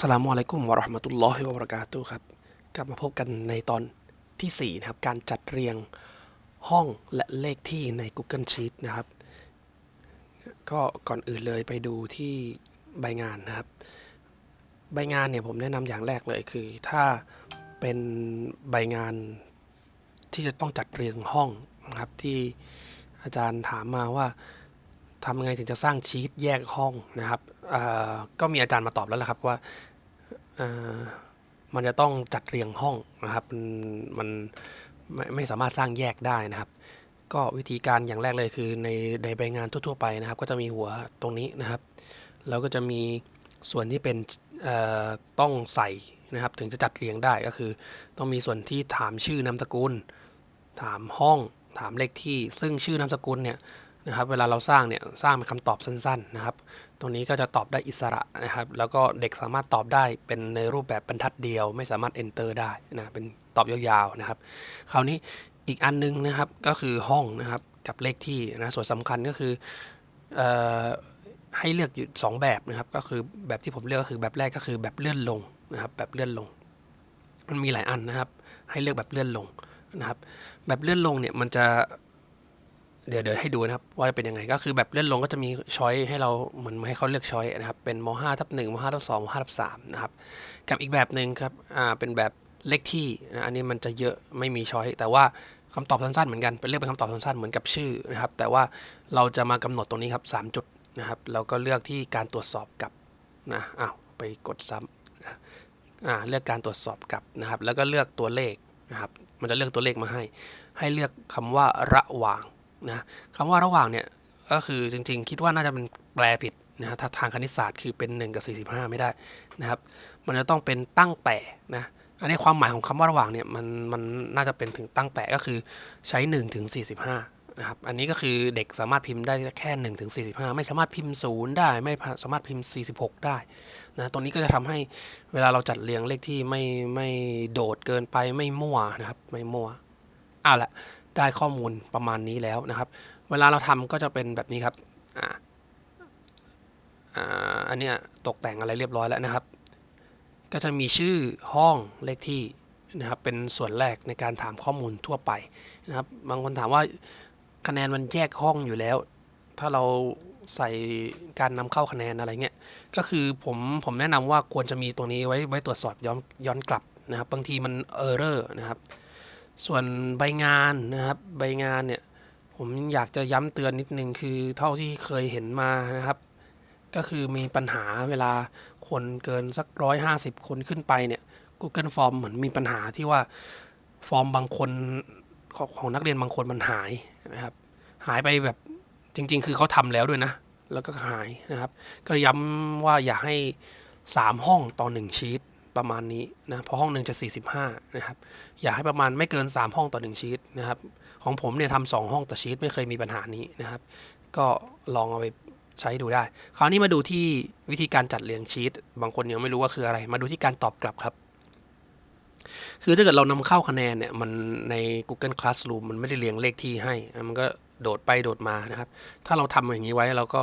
สลามุอะลัยกุมวะราะห์มะตุลลอฮิวะบะเราะกาตุครับ กลับมาพบกันในตอนที่ 4 นะครับ การจัดเรียงห้องและเลขที่ใน Google Sheet นะครับ ก็ก่อนอื่นเลยไปดูที่ใบงานนะครับ ใบงานเนี่ยผมแนะนำอย่างแรกเลยคือถ้าเป็นใบงานที่จะต้องจัดเรียงห้องนะครับที่อาจารย์ถามมาว่า ทำยังไงถึงจะสร้างชีตแยกห้องนะครับก็มีอาจารย์มาตอบแล้วแหละครับว่ามันจะต้องจัดเรียงห้องนะครับมันไม่ไม่สามารถสร้างแยกได้นะครับ ก็วิธีการอย่างแรกเลยคือในในใบงานทั่ว ๆ ไปนะครับ ก็จะมีหัวตรงนี้นะครับ แล้วก็จะมีส่วนที่เป็นต้องใส่นะครับ ถึงจะจัดเรียงได้ก็คือ ต้องมีส่วนที่ถามชื่อนามสกุล ถามห้อง ถามเลขที่ ซึ่งชื่อนามสกุลเนี่ย นะครับเวลาเราสร้างเนี่ยสร้างเป็นคำตอบสั้นๆนะครับ ตรงนี้ก็จะตอบได้อิสระนะครับ แล้วก็เด็กสามารถตอบได้เป็นในรูปแบบบรรทัดเดียว ไม่สามารถ enter ได้นะเป็นตอบยาวๆนะครับ คราวนี้อีกอันนึงนะครับก็คือห้องนะครับกับเลขที่นะส่วนสำคัญก็คือออให้เลือกอยู่สองแบบนะครับก็คือแบบที่ผมเลือกก็คือแบบแรกก็คือแบบเลื่อนลงนะครับแบบเลื่อนลง มันมีหลายอันนะครับ ให้เลือกแบบเลื่อนลงนะครับ แบบเลื่อนลงเนี่ยมันจะ เดี๋ยวเดี๋ยวให้ดูนะครับ ว่าเป็นยังไงก็คือแบบเลื่อนลงก็จะมีช้อยให้เราเหมือนให้เขาเลือกช้อยนะครับ เป็นม5ทับ1ม5ทับ2ม5ทับ3นะครับ กับอีกแบบหนึ่งครับอ่าเป็นแบบเลขที่นะอันนี้มันจะเยอะไม่มีช้อยแต่ว่าคำตอบสั้นๆเหมือนกันเป็นเลือกเป็นคำตอบสั้นๆเหมือนกับชื่อนะครับ แต่ว่าเราจะมากำหนดตรงนี้ครับ3จุดนะครับเราก็เลือกที่การตรวจสอบกับนะอ้าวไปกดซ้ำอ่าเลือกการตรวจสอบกับนะครับ แล้วก็เลือกตัวเลขนะครับ มันจะเลือกตัวเลขมาให้ ให้เลือกคำว่าระหว่าง นะคำว่าระหว่างเนี่ยก็คือจริงๆ คิดว่าน่าจะเป็นแปลผิดนะฮะถ้าทางคณิตศาสตร์คือเป็น 1 กับ 45 ไม่ได้นะครับ มันจะต้องเป็นตั้งแต่นะอันนี้ความหมายของคำว่าระหว่างเนี่ยมันมันน่าจะเป็นถึงตั้งแต่ก็คือใช้1ถึง45นะครับอันนี้ก็คือเด็กสามารถพิมพ์ได้แค่1ถึง45 ไม่สามารถพิมพ์ 0 ได้ ไม่สามารถพิมพ์ 46 ได้นะตรงนี้ก็จะทำให้เวลาเราจัดเรียงเลขที่ไม่ไม่โดดเกินไปไม่มั่วนะครับไม่มั่วเอาละ ได้ข้อมูลประมาณนี้แล้วนะครับ เวลาเราทำก็จะเป็นแบบนี้ครับอ่าอ่าอันเนี้ยตกแต่งอะไรเรียบร้อยแล้วนะครับ ก็จะมีชื่อห้องเลขที่นะครับเป็นส่วนแรกในการถามข้อมูลทั่วไปนะครับบางคนถามว่าคะแนนมันแยกห้องอยู่แล้ว ถ้าเราใส่การนำเข้าคะแนนอะไรเงี้ยก็คือผมผมแนะนำว่าควรจะมีตรงนี้ไว้ไว้ตรวจสอบย้อนย้อนกลับนะครับ บางทีมันเออร์เรอร์นะครับ ส่วนใบงานนะครับใบงานเนี่ยผมอยากจะย้ำเตือนนิดนึงคือเท่าที่เคยเห็นมานะครับ ก็คือมีปัญหาเวลาคนเกินสักร้อยห้าสิบคนขึ้นไปเนี่ย Google Form เหมือนมีปัญหาที่ว่าฟอร์มบางคนของของนักเรียนบางคนมันหายนะครับ หายไปแบบจริง ๆ คือเขาทำแล้วด้วยนะ แล้วก็หายนะครับ ก็ย้ำว่าอย่าให้ 3 ห้องต่อ1ชีต ประมาณนี้นะเพราะห้องหนึ่งจะ 45นะครับอย่าให้ประมาณไม่เกิน 3 ห้องต่อ 1 ชีตนะครับของผมเนี่ยทำสองห้องต่อชีตไม่เคยมีปัญหานี้นะครับ ก็ลองเอาไปใช้ดูได้ คราวนี้มาดูที่วิธีการจัดเรียงชีตบางคนยังไม่รู้ว่าคืออะไร มาดูที่การตอบกลับครับ คือถ้าเกิดเรานำเข้าคะแนนเนี่ยมันใน Google Classroom มันไม่ได้เรียงเลขที่ให้ มันก็โดดไปโดดมานะครับ ถ้าเราทำอย่างนี้ไว้เราก็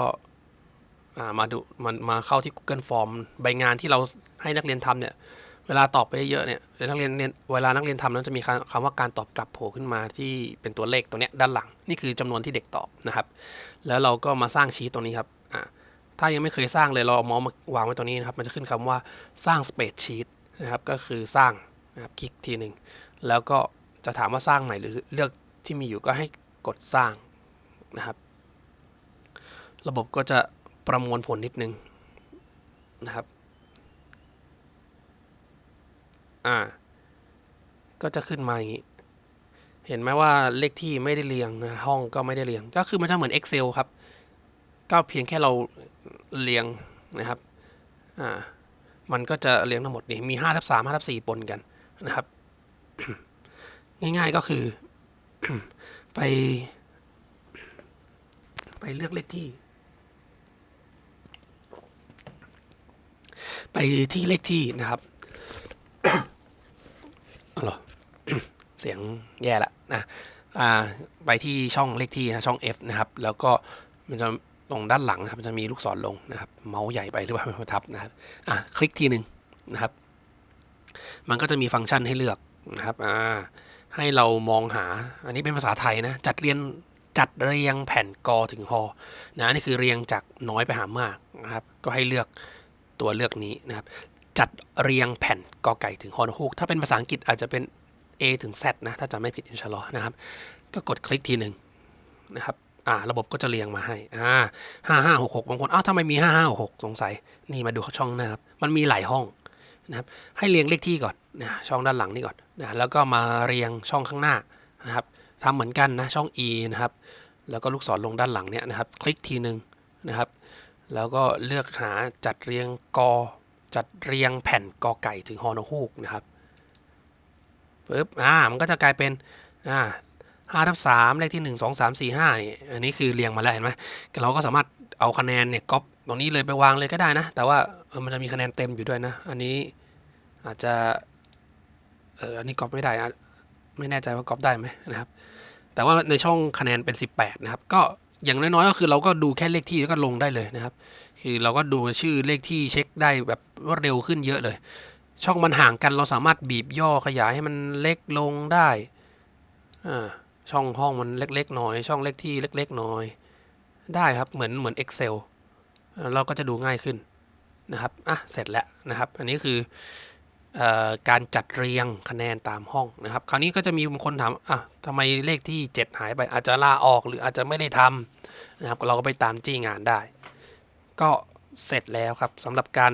มาดูมันมาเข้าที่ Google Form ใบงานที่เราให้นักเรียนทำเนี่ยเวลาตอบไปเยอะเนี่ยเวลานักเรียนเวลานักเรียนทำแล้วจะมีคำคำว่าการตอบกลับโผล่ขึ้นมาที่เป็นตัวเลขตัวเนี้ยด้านหลัง นี่คือจำนวนที่เด็กตอบนะครับ แล้วเราก็มาสร้างชีตตรงนี้ครับอ่าถ้ายังไม่เคยสร้างเลยเราเอาเมาส์มาวางไว้ตรงนี้นะครับ มันจะขึ้นคำว่าสร้างสเปซชีตนะครับก็คือสร้างนะครับคลิกทีหนึ่งแล้วก็จะถามว่าสร้างใหม่หรือเลือกที่มีอยู่ก็ให้กดสร้างนะครับ ระบบก็จะ ประมวลผลนิดนึงนะครับ อ่า ก็จะขึ้นมาอย่างนี้ เห็นไหมว่าเลขที่ไม่ได้เรียงนะห้องก็ไม่ได้เรียง ก็คือมันจะเหมือน Excel ครับ ก็เพียงแค่เราเรียงนะครับ อ่า มันก็จะเรียงทั้งหมดนี่มี5ทับ3 5ทับ4ปนกันนะครับ ง่ายๆก็คือ ไป ไปเลือกเลขที่ ไป ที่เลขที่นะครับอ๋อเหรอเสียงแย่ละนะไปที่ช่องเลขที่นะช่อง F นะครับ แล้วก็มันจะลงด้านหลังนะครับ มันจะมีลูกศรลงนะครับ เมาส์ใหญ่ไปหรือเปล่าไม่ทับนะครับอะคลิกทีหนึ่งนะครับ มันก็จะมีฟังก์ชันให้เลือกนะครับอ่าให้เรามองหา อันนี้เป็นภาษาไทยนะ จัดเรียงจัดเรียงแผ่นกอถึงฮอนะนี่คือเรียงจากน้อยไปหามากนะครับ ก็ให้เลือก ตัวเลือกนี้นะครับ จัดเรียงแผ่นกอไก่ถึงฮอนฮูก ถ้าเป็นภาษาอังกฤษอาจจะเป็น A ถึง Z นะ ถ้าจำไม่ผิดอินชาลอนะครับ ก็กดคลิกทีหนึ่งนะครับ อ่า ระบบก็จะเรียงมาให้ อ่าห้าห้าหกหกบางคน อ้าวทำไมมีห้าห้าหกหกสงสัย นี่มาดูช่องนะครับ มันมีหลายห้องนะครับ ให้เรียงเลขที่ก่อนนะ ช่องด้านหลังนี่ก่อนนะ แล้วก็มาเรียงช่องข้างหน้านะครับทำเหมือนกันนะ ช่อง E นะครับ แล้วก็ลูกศรลงด้านหลังเนี่ยนะครับ คลิกทีหนึ่งนะครับ แล้วก็เลือกหาจัดเรียงกอ จัดเรียงแผ่นกอไก่ถึงฮอนฮูกนะครับปึ๊บอ่ามันก็จะกลายเป็นอ่าห้าทับสามเลขที่หนึ่งสองสามสี่ห้านี่อันนี้คือเรียงมาแล้วเห็นไหมเราก็สามารถเอาคะแนนเนี่ยก๊อปตรงนี้เลยไปวางเลยก็ได้นะ แต่ว่าเออมันจะมีคะแนนเต็มอยู่ด้วยนะ อันนี้อาจจะเอออันนี้ก๊อปไม่ได้อะไม่แน่ใจว่าก๊อปได้ไหมนะครับ แต่ว่าในช่องคะแนนเป็น 18 นะครับ ก็ อย่างน้อยๆก็คือเราก็ดูแค่เลขที่แล้วก็ลงได้เลยนะครับ คือเราก็ดูชื่อเลขที่เช็คได้แบบรวดเร็วขึ้นเยอะเลย ช่องมันห่างกันเราสามารถบีบย่อขยายให้มันเล็กลงได้อ่าช่องห้องมันเล็กๆหน่อย ช่องเลขที่เล็กๆหน่อย ได้ครับเหมือนเหมือน Excel เราก็จะดูง่ายขึ้นนะครับอะเสร็จแล้วนะครับ อันนี้คือ การจัดเรียงคะแนนตามห้องนะครับ คราวนี้ก็จะมีบางคนถามอะทำไมเลขที่ 7 หายไปอาจจะลาออกหรืออาจจะไม่ได้ทำนะครับเราก็ไปตามจี้งานได้ ก็เสร็จแล้วครับสำหรับการ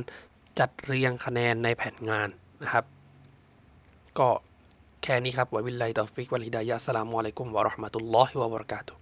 จัดเรียงคะแนนในแผนงานนะครับ ก็แค่นี้ครับวะบิลลาฮิตอฟิกวัลฮิดายะอัสลามุอะลัยกุมวะราะห์มะตุลลอฮิวะบะเราะกาตุ